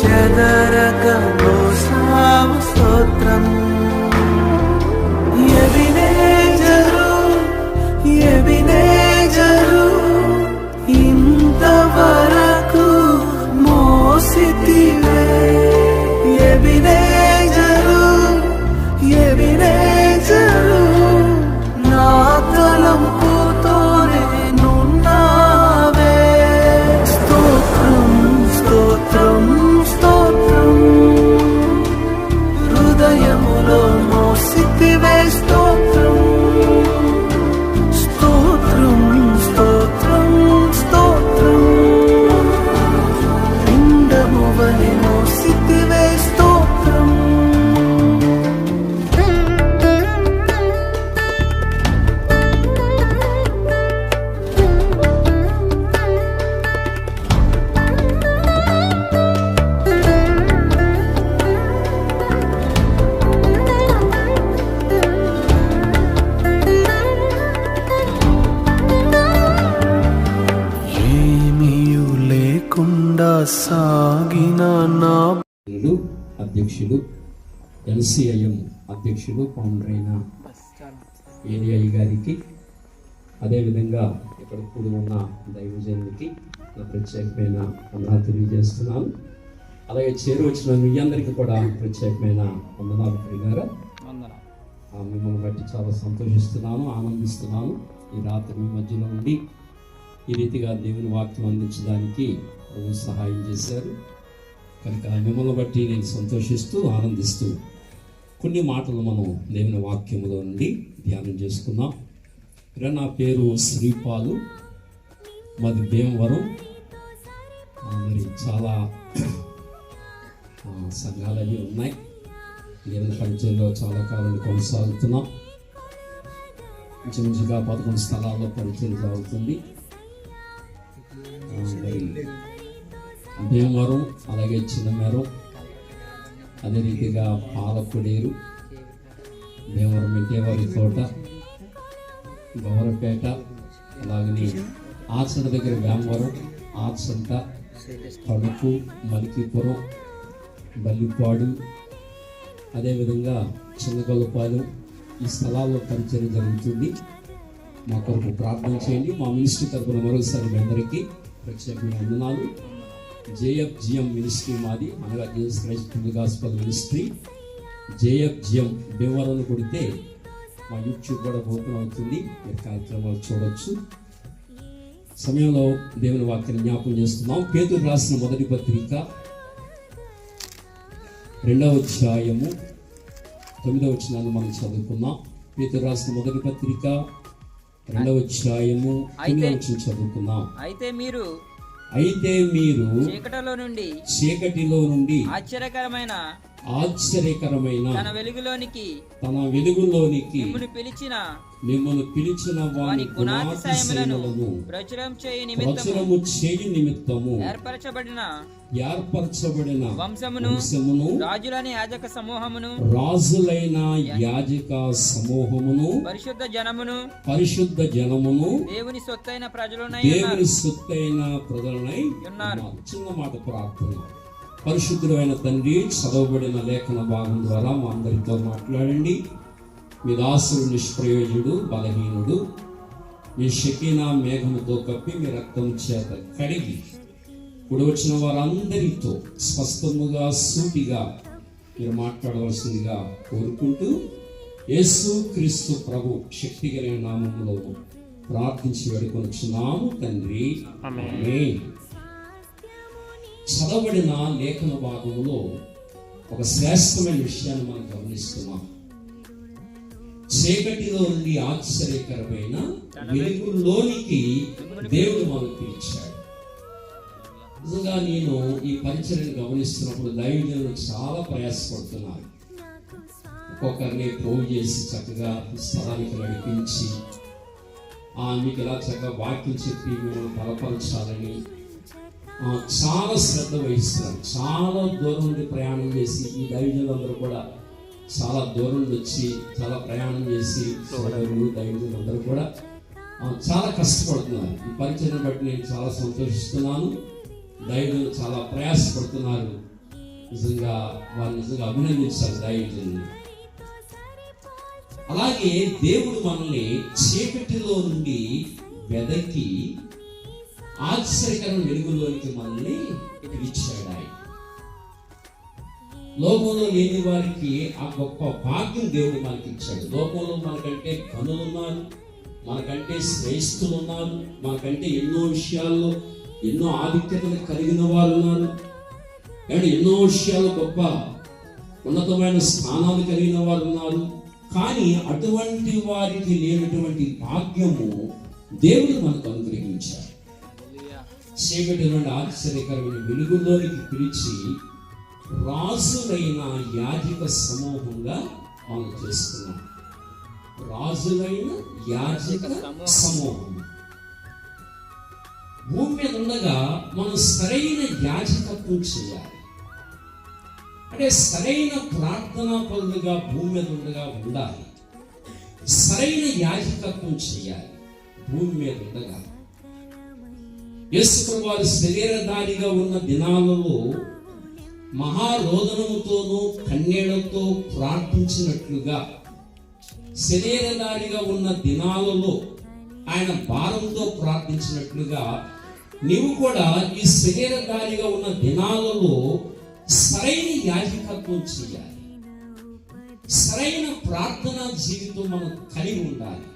చెదరక మోసం హృదయములో మోసితివే వేస్తూ సాగిన నా అధ్యక్షులు ఎల్సిఐఎం అధ్యక్షులు ఫౌండర్ అయిన ఏడిఐ గారికి అదేవిధంగా ఇక్కడ కూడి ఉన్న దైవజనులకి నా ప్రత్యేకమైన వందనాలు తెలియజేస్తున్నాను. అలాగే చేరు వచ్చిన మీ అందరికీ కూడా ప్రత్యేకమైన వందనాలు గారు మిమ్మల్ని బట్టి చాలా సంతోషిస్తున్నాను ఆనందిస్తున్నాను. ఈ రాత్రి మీ మధ్యలో ఉండి ఈ రీతిగా దేవుని వాక్యం అందించడానికి ప్రభు సహాయం చేశారు. కనుక మిమ్మల్ని బట్టి నేను సంతోషిస్తూ ఆనందిస్తూ కొన్ని మాటలు మనం దేవుని వాక్యములో నుండి ధ్యానం చేసుకున్నాం ఇక్కడ నా పేరు శ్రీపాలు మాది భీమవరం. మరి చాలా సంఘాలవి సంఘాలు అవి ఉన్నాయి. దేవుని పరిచయంలో చాలా కాలం కొనసాగుతున్నాం. ఇంచుమించుగా పదకొండు స్థలాల్లో పరిచయం సాగుతుంది భీమవరం అలాగే చిన్నమేరం అదే రీతిగా పాలకొడేరు భీమవరం ఇంకేవారి తోట గౌరపేట అలాగని ఆచంట దగ్గర వేమవరం ఆర్సంట తణుకు మలికిపురం బల్లిపాడు అదేవిధంగా చిన్నగొల్లపాలెం ఈ స్థలాల్లో పరిచయం జరుగుతుంది. మా కొరకు ప్రార్థన చేయండి. మా మినిస్ట్రీ తరపున మరోసారి మీ అందరికీ ప్రత్యేకమైన వందనాలు. జేఎఫ్జిఎం మినిస్ట్రీ మాది అనగా Jesus Christ full gospel ministry JFGM Bhimavaram కొడితే మా యూట్యూబ్ కూడా ఓపెన్ అవుతుంది. మీరు కార్యక్రమాలు చూడవచ్చు సమయంలో దేవుని వాక్యాన్ని జ్ఞాపకం చేస్తున్నాం. పేతులు రాసిన మొదటి పత్రిక రెండవ అధ్యాయము తొమ్మిదవ వచ్చినాన్ని మనం చదువుకున్నాం పేతురు రాసిన మొదటి పత్రిక రెండవ అధ్యాయము చదువుకున్నాం అయితే మీరు అయితే మీరు చీకటిలో నుండి చీకటిలో నుండి ఆశ్చర్యకరమైన ఆశ్చర్యకరమైన తన వెలుగులోనికి తన వెలుగులోనికి మిమ్మల్ని పిలిచిన మిమ్మల్ని పిలిచిన వారి గుణాతిశయములను ప్రచురం చేయు నిమిత్తము చేయు నిమిత్తము ఏర్పరచబడిన ఏర్పరచబడిన వంశమును వంశమును రాజులని యాజక సమూహమును రాజులైన యాజక సమూహమును పరిశుద్ధ జనమును పరిశుద్ధ జనమును దేవుని సొత్తైన ప్రజలునై దేవుని సొత్తైన ప్రజలనై ఉన్నారు. ఉన్నారు. చిన్న మాట ప్రార్థన పరిశుద్ధుడైన తండ్రి చదవబడిన లేఖన భాగం ద్వారా మా అందరితో మాట్లాడండి మీ దాసుడు నిష్ప్రయోజుడు బలహీనుడు మీ షకీనా మేఘముతో కప్పి మీ రక్తం చేత కడిగి ఇప్పుడు వచ్చిన వారందరితో స్పష్టముగా సూటిగా మీరు మాట్లాడవలసిందిగా కోరుకుంటూ యేసు క్రీస్తు ప్రభు శక్తి కలిగిన నామములో ప్రార్థించి వేడుకొనుచున్నాము తండ్రి. ఆమేన్. చదవబడిన లేఖన భాగంలో ఒక శ్రేష్టమైన విషయాన్ని మనం గమనిస్తున్నాం. చీకటిలో నుండి ఆశ్చర్యకరమైన వెలుగులోనికి దేవుడు మనం పిలిచాడు. నిజంగా నేను ఈ పరిచయను గమనిస్తున్నప్పుడు దైవజనులు చాలా ప్రయాసపడుతున్నారు. ఒక్కొక్కరిని పోగు చేసి చక్కగా స్థలానికి నడిపించి ఆ, మీకు ఇలా చక్కగా వాక్యం చెప్పి మిమ్మల్ని బలపరచాలని చాలా శ్రద్ధ వహిస్తున్నారు చాలా దూరం నుండి ప్రయాణం చేసి ఈ దైవజనులందరూ కూడా చాలా దూరం నుంచి వచ్చి చాలా ప్రయాణం చేసి సోదరులు దైవజనులందరూ కూడా చాలా కష్టపడుతున్నారు. ఈ పరిచయం బట్టి నేను చాలా సంతోషిస్తున్నాను. దైవులు చాలా ప్రయాసపడుతున్నారు. నిజంగా వారు నిజంగా అభినందించాలి దైవజనులు. అలాగే దేవుడు మనల్ని చీకటిలో నుండి వెదకి ఆశ్చర్యకరమైన వెలుగులోనికి మనల్ని పిలిచాడు ఆయన. లోకంలో లేని వారికి ఆ గొప్ప భాగ్యం దేవుడు మనకి ఇచ్చాడు లోకంలో మనకంటే కనులు ఉన్నారు మనకంటే శ్రేష్ఠులు ఉన్నారు మనకంటే ఎన్నో విషయాల్లో ఎన్నో ఆధిక్యతలు కలిగిన వారు ఉన్నారు కానీ ఎన్నో విషయాలు గొప్ప ఉన్నతమైన స్థానాలు కలిగిన వారు ఉన్నారు కానీ అటువంటి వారికి లేనటువంటి భాగ్యము దేవుడు మనకు అనుగ్రహించాడు. చీకటి నుండి ఆశ్చర్యకరమైన వెలుగులోనికి పిలిచి రాజులైన యాజక సమూహంగా మనం చేస్తున్నాం. రాజులైన యాజక సమూహం. భూమి మీద ఉండగా మనం సరైన యాజకత్వం చేయాలి. అంటే సరైన ప్రార్థనా పనులుగా భూమి మీద ఉండగా ఉండాలి. సరైన యాజకత్వం చేయాలి. భూమి మీద ఉండగా. యేసు వారి శరీరధారిగా ఉన్న దినాలలో మహారోదనముతోనూ కన్యలతో ప్రార్థించినట్లుగా శరీరదారిగా ఉన్న దినాలలో ఆయన భారంతో ప్రార్థించినట్లుగా నీవు కూడా ఈ శరీరదారిగా ఉన్న దినాలలో సరైన యాజకత్వం చేయాలి. సరైన ప్రార్థన జీవితం మనం కలిగి ఉండాలి.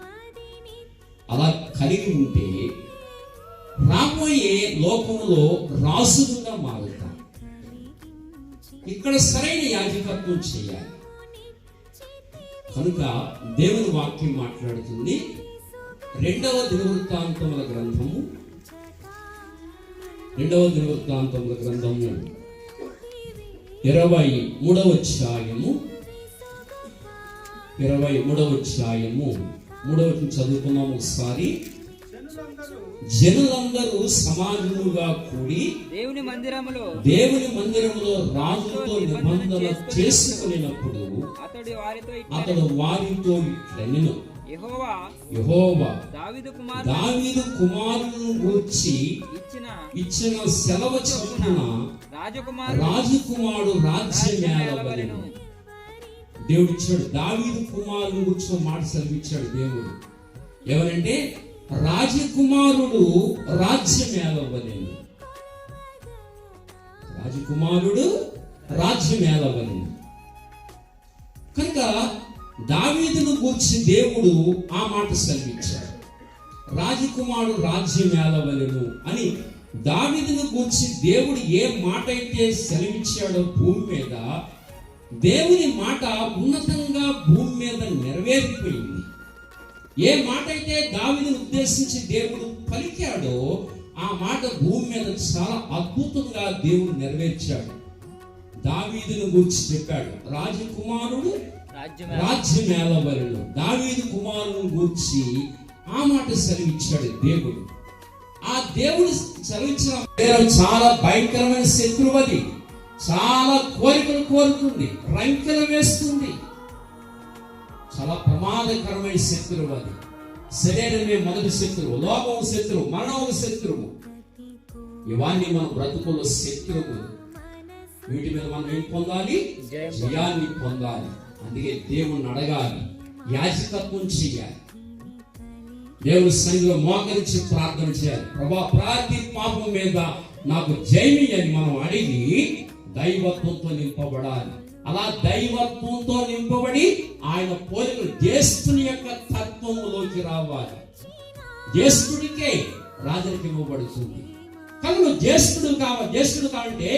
అలా కలిగి ఉంటే రాబోయే లోకంలో రాజులుగా మారుతాం ఇక్కడ సరైన యాజకత్వం చేయాలి. కనుక దేవుని వాక్యం మాట్లాడుతుంది. రెండవ దినవృత్తాంతముల గ్రంథము. రెండవ దినవృత్తాంతముల గ్రంథము ఇరవై మూడవ అధ్యాయము. ఇరవై మూడవ అధ్యాయము. మూడవ చదువుకున్నాము ఒకసారి. జనులందరూ సమాజముగా కూడి దేవుని మందిరములో దేవుని మందిరంలో రాజుతో నిబంధన చేసుకునేటప్పుడు అతడు వారితో అతడు వారితో ఇట్లనెను యెహోవా యెహోవా దావీదు కుమార్ దావీదు కుమారులను గూర్చి ఇచ్చిన ఇచ్చిన సెలవు చొప్పున రాజకుమార్ రాజకుమారుడు రాజ్యమేలవలెను దేవుడు ఇచ్చాడు దావీదు కుమారుని గురించి మాట సెలవిచ్చాడు దేవుడు. ఎవరంటే రాజకుమారుడు రాజ్యమేలవలెను. రాజకుమారుడు రాజ్యమేలవలెను. కనుక దావీదును గూర్చి దేవుడు ఆ మాట సెలవిచ్చాడు. రాజకుమారుడు రాజ్యం ఏలవలెను అని దావీదును గూర్చి దేవుడు ఏ మాట అయితే సెలవిచ్చాడో భూమి మీద దేవుని మాట ఉన్నతంగా భూమి మీద నెరవేరిపోయింది. ఏ మాట అయితే దావీదును ఉద్దేశించి దేవుడు పలికాడో ఆ మాట భూమి మీద చాలా అద్భుతంగా దేవుడు నెరవేర్చాడు. దావీదును గురించి చెప్పాడు. రాజకుమారుడు రాజ్యం రాజ్యం ఏలవలను దావీదు కుమారుని గూర్చి ఆ మాట సెలవిచ్చాడు దేవుడు. ఆ దేవుడు సెలవిచ్చిన పేరు చాలా భయంకరమైన శత్రువు అది చాలా కోరికలు కోరుతుంది. రంకెలు వేస్తుంది. చాలా ప్రమాదకరమైన శత్రువు అది. శరీరమే మొదటి శత్రువు లోకం శత్రువు మరణం శత్రువు. ఇవన్నీ మన బ్రతుకుల్లో శత్రువు వీటి మీద మనం ఏం పొందాలి? జయాన్ని పొందాలి. అందుకే దేవుణ్ణి అడగాలి. యాజకత్వం చేయాలి దేవుని సన్నిధిలో మోకరించి ప్రార్థన చేయాలి. ప్రభా ప్రతి పాపం మీద నాకు జయమి అని మనం అడిగి దైవత్వంతో నింపబడాలి. అలా దైవత్వంతో నింపబడి ఆయన పోలికలు జ్యేష్ఠుని యొక్క తత్వములోకి రావాలి. జ్యేష్ఠుడికే రాజునికి ఇవ్వబడుతుంది. కానీ నువ్వు జ్యేష్ఠుడు కావాలి జ్యేష్ఠుడు కావంటే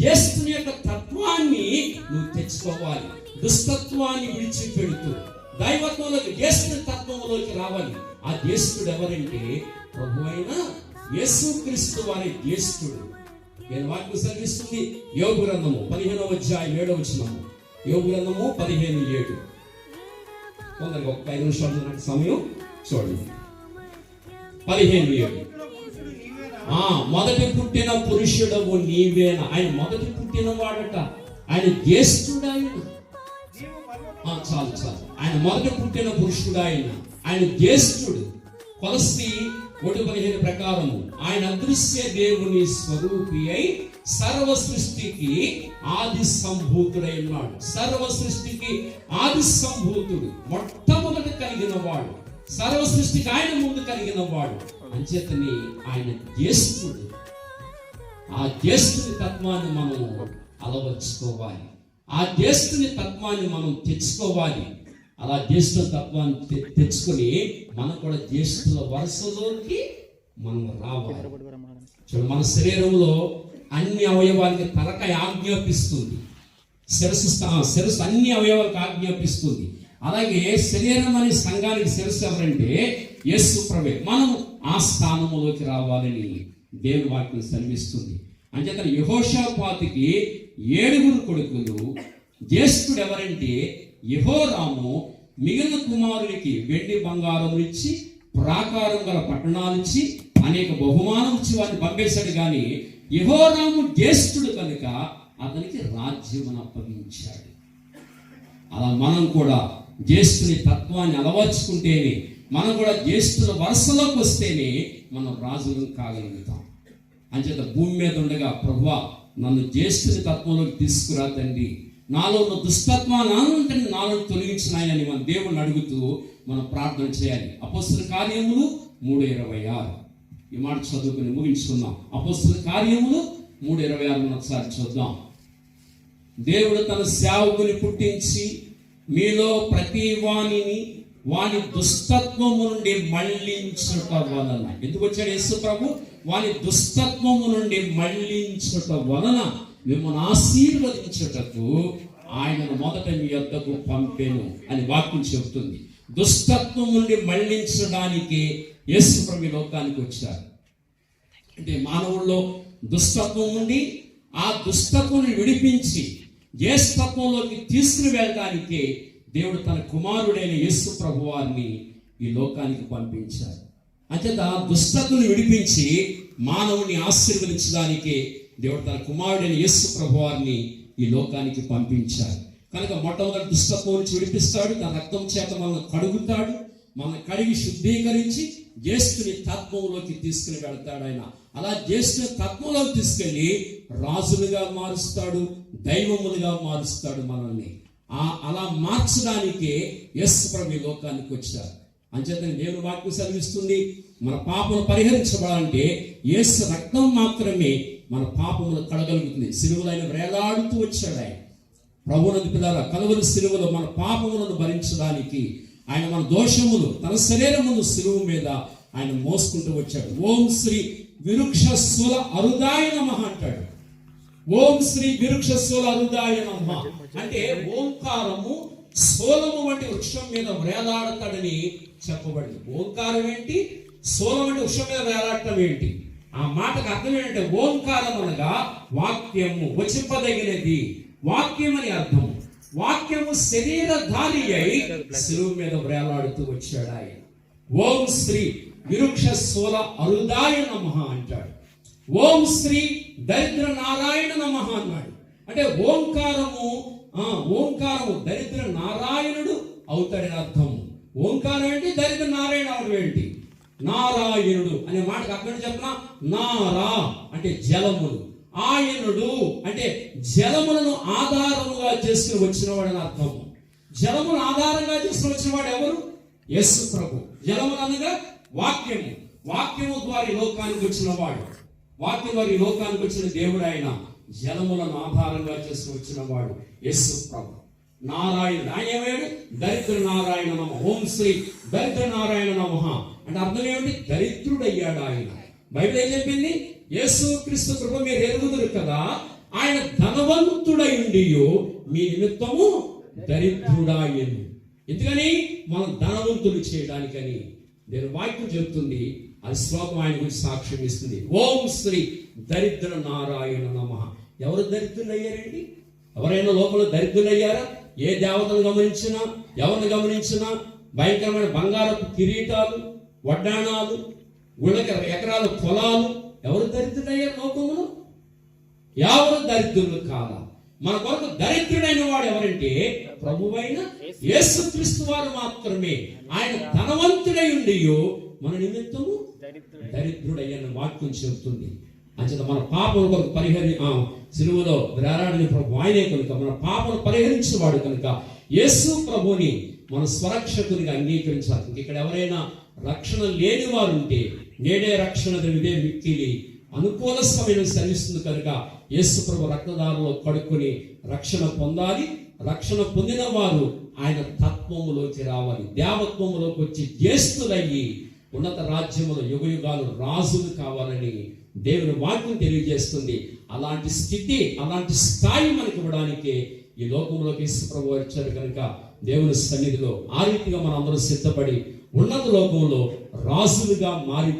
జ్యేష్ఠుని యొక్క తత్వాన్ని నువ్వు తెచ్చుకోవాలి. దుస్తత్వాన్ని విడిచిపెడుతూ దైవత్వంలోకి జ్యేష్ఠుడి తత్వంలోకి రావాలి. ఆ జ్యేష్ఠుడు ఎవరంటే ప్రభు అయిన యేసుక్రీస్తు వారి జ్యేష్ఠుడు. నేను వాక్యం సెలవిస్తుంది. యోగు గ్రంథము పదిహేనవ అధ్యాయం ఏడవ వచ్చినాము యోగు గ్రంథము పదిహేను ఏడు. కొందరికి ఒక ఐదు నిమిషాలు నాకు సమయం. చూడండి. పదిహేను ఏడు. ఆ మొదటి పుట్టిన పురుషుడవు నీవేనా. ఆయన మొదటి పుట్టిన వాడట ఆయన జ్యేష్ఠుడు ఆయన చాలు చాలు. ఆయన మొదటి పుట్టిన పురుషుడు ఆయన ఆయన జ్యేష్ఠుడు. కొలసి ఒకటి పదిహేను ప్రకారము. ఆయన అదృశ్య దేవుని స్వరూపి అయి సర్వ సృష్టికి ఆది సంభూతుడై ఉన్నాడు. సర్వ సృష్టికి ఆది సంభూతుడు మొట్టమొదట కలిగిన వాడు. సర్వ సృష్టికి ఆయన ముందు కలిగిన వాడు. అంచేతని ఆయన జ్యేష్ఠుడు. ఆ జ్యేష్ఠుని తత్వాన్ని మనము అలవర్చుకోవాలి. ఆ జ్యేష్ఠుని తత్వాన్ని మనం తెచ్చుకోవాలి. అలా జ్యేష్ఠ తత్వాన్ని తె- తెచ్చుకొని మనం కూడా జ్యేష్ఠుల వరుసలోకి మనం రావాలి. చూడండి మన శరీరంలో అన్ని అవయవాలకి తలకాయ ఆజ్ఞాపిస్తుంది. శిరస్సు శిరస్సు అన్ని అవయవాలకు ఆజ్ఞాపిస్తుంది. అలాగే శరీరం అనే సంఘానికి శిరస్సు ఎవరంటే యస్సు ప్రభే. మనం ఆ స్థానంలోకి రావాలని దేవుని వాక్యం అంటే అంచేత యహోషాపాతికి ఏడుగురు కొడుకులు జ్యేష్ఠుడు ఎవరంటే యహోరాము మిగిలిన కుమారునికి వెండి బంగారం ఇచ్చి ప్రాకారం గల పట్టణాలు ఇచ్చి అనేక బహుమానం ఇచ్చి వారిని పంపేశాడు. కానీ యహోరాము జ్యేష్ఠుడు కనుక అతనికి రాజ్యం అప్పగించాడు. అలా మనం కూడా జ్యేష్ఠుని తత్వాన్ని అలవర్చుకుంటేనే మనం కూడా జ్యేష్ఠుల వరుసలోకి వస్తేనే మనం రాజులను కాగలుగుతాం. అంచేత భూమి మీద ఉండగా ప్రభువా నన్ను జ్యేష్ఠుని తత్వంలోకి తీసుకురా తండ్రి. నాలో ఉన్న దుస్తత్వాన్ని అనంతని నాలో తొలగించిన ఆయనని మన దేవుణ్ణి అడుగుతూ మనం ప్రార్థన చేయాలి. అపస్తుల కార్యములు మూడు ఇరవై ఆరు. ఈ మాట చదువుకుని ముగించుకుందాం. అపస్తుల కార్యములు మూడు ఇరవై ఆరు ఒకసారి చూద్దాం. దేవుడు తన సేవకుని పుట్టించి మీలో ప్రతి వాణిని వాని దుస్తత్వము నుండి మళ్ళించుట వలన. ఎందుకు వచ్చాడు యేసు ప్రభు? వాని దుస్తత్వము నుండి మళ్ళించుట వలన మిమ్మల్ని ఆశీర్వదించుటకు ఆయనను మొదట మీ యొద్దకు పంపెను అని వాక్యం చెబుతుంది. దుష్టత్వం నుండి మళ్ళించడానికి యేసు లోకానికి వచ్చారు. అంటే మానవుల్లో దుష్టత్వం ఉండి ఆ దుష్టత్వం విడిపించి జ్యేష్ఠత్వంలోకి తీసుకుని వెళ్ళడానికి దేవుడు తన కుమారుడైన యేసు ప్రభు వారిని ఈ లోకానికి పంపించారు. అంచేత ఆ విడిపించి మానవుని ఆశీర్వదించడానికి దేవుడు తన కుమారుడైన యేసు ప్రభు వారిని ఈ లోకానికి పంపించారు కనుక మొట్టమొదటి దుష్టత్వం నుంచి విడిపిస్తాడు తన రక్తం చేత మనల్ని కడుగుతాడు మనల్ని కడిగి శుద్ధీకరించి జ్యేష్ఠుని తత్వంలోకి తీసుకుని వెళ్తాడు ఆయన. అలా జ్యేష్ఠుని తత్వంలోకి తీసుకెళ్ళి రాజులుగా మారుస్తాడు దైవములుగా మారుస్తాడు మనల్ని. ఆ అలా మార్చడానికే యస్ ప్రభు లోకానికి వచ్చారు. అంచేతని దేవుని వాక్యం సెలవిస్తుంది మన పాపను పరిహరించబడాలంటే యేసు రక్తం మాత్రమే మన పాపములు కడగలుగుతుంది. సిలువలైన వేలాడుతూ వచ్చాడు ఆయన. ప్రభునందు పిల్లల కలువరి సిలువలు మన పాపములను భరించడానికి ఆయన మన దోషములు తన శరీరమును సిలువు మీద ఆయన మోసుకుంటూ వచ్చాడు. ఓం శ్రీ విరుక్ష అరుదాయ నమః అంటాడు. ఓం శ్రీ విరుక్ష అరుదాయ నమ. అంటే ఓంకారము సోలము వంటి వృక్షం మీద వేలాడతాడని చెప్పబడింది. ఓంకారం ఏంటి? సోలం వంటి వృక్షం మీద వేలాడటం ఏంటి? ఆ మాటకు అర్థం ఏంటంటే ఓంకారం అనగా వాక్యము వచింపదగినది. వాక్యం అని అర్థం. వాక్యము శరీరధారి అయి శిలువు మీద వేలాడుతూ వచ్చాడు ఆయన. ఓం శ్రీ విరుక్ష సోల అరుదాయ నమ అంటాడు. ఓం శ్రీ దరిద్ర నారాయణ నమ అన్నాడు. అంటే ఓంకారము ఆ ఓంకారము దరిద్ర నారాయణుడు అవుతాడని అర్థము ఓంకారం ఏంటి? దరిద్ర నారాయణ అవడం ఏంటి? నారాయణుడు అనే మాటకు అర్థం చెప్పిన? నారా అంటే జలములు. ఆయనుడు అంటే జలములను ఆధారముగా చేసుకుని వచ్చినవాడని అర్థము జలమును ఆధారంగా చేసుకుని వచ్చినవాడు ఎవరు? యస్సు ప్రభు. జలములు అనగా వాక్యము. వాక్యము ద్వారా లోకానికి వచ్చినవాడు. వాక్యం ద్వారా లోకానికి వచ్చిన దేవుడు ఆయన. జలములను ఆధారంగా చేసుకుని వచ్చినవాడు యస్సు ప్రభు. నారాయణ ఆయన ఏమయ్యాడు దరిద్ర నారాయణ నమ ఓం శ్రీ దరిద్ర నారాయణ నమ అంటే అర్థం ఏమిటి? దరిద్రుడయ్యాడు ఆయన. బైబిల్ ఏం చెప్పింది? యేసు క్రీస్తు కృప మీరు ఎరుగుదురు కదా. ఆయన ధనవంతుడై ఉండియో మీ నిమిత్తము దరిద్రుడాయను. ఎందుకని? మనం ధనవంతులు చేయడానికని. నేను వాక్యం చెప్తుంది. అది శ్లోకం ఆయన గురించి సాక్ష్యం ఇస్తుంది. ఓం శ్రీ దరిద్ర నారాయణ నమ ఎవరు దరిద్రులయ్యారండి? ఎవరైనా లోపల దరిద్రులయ్యారా? ఏ దేవతను గమనించినా ఎవరిని గమనించినా భయంకరమైన బంగారపు కిరీటాలు వడ్డాణాలు గుళ్ళకి ఎకరాల పొలాలు ఎవరు దరిద్రులయ్యారు లోకంలో? ఎవరు దరిద్రులు కాదా? మన కొరకు దరిద్రుడైన వాడు ఎవరంటే ప్రభువైన యేసుక్రీస్తు వారు మాత్రమే. ఆయన ధనవంతుడై ఉండి మన నిమిత్తము దరిద్రుడయ్యన్న వాక్యం చెబుతుంది. అంచేత మన పాపం కొరకు పరిహరి ఆ, సిలువలో వేలాడిన ప్రభు ఆయనే కనుక మన పాపను పరిహరించిన వాడు కనుక యేసు ప్రభుని మన స్వరక్షకునిగా అంగీకరించాలి. ఇక్కడ ఎవరైనా రక్షణ లేని వారు ఉంటే నేడే రక్షణ ఇదే మిక్కిలి అనుకూల సమయం శమిస్తుంది కనుక యేసు ప్రభు రక్తదారంలో కడుక్కొని రక్షణ పొందాలి. రక్షణ పొందిన వారు ఆయన తత్వములోకి రావాలి. దేవత్వములోకి వచ్చి జ్యేష్ఠులయ్యి ఉన్నత రాజ్యములో యుగ యుగాలు రాజులు కావాలని దేవుని వాక్యం తెలియజేస్తుంది. అలాంటి స్థితి అలాంటి స్థాయి మనకి ఇవ్వడానికి ఈ లోకంలోకి ఇసుప్రభు వచ్చారు కనుక దేవుని సన్నిధిలో ఆ రీతిగా మనం సిద్ధపడి ఉన్నత లోకంలో రాజులుగా మారి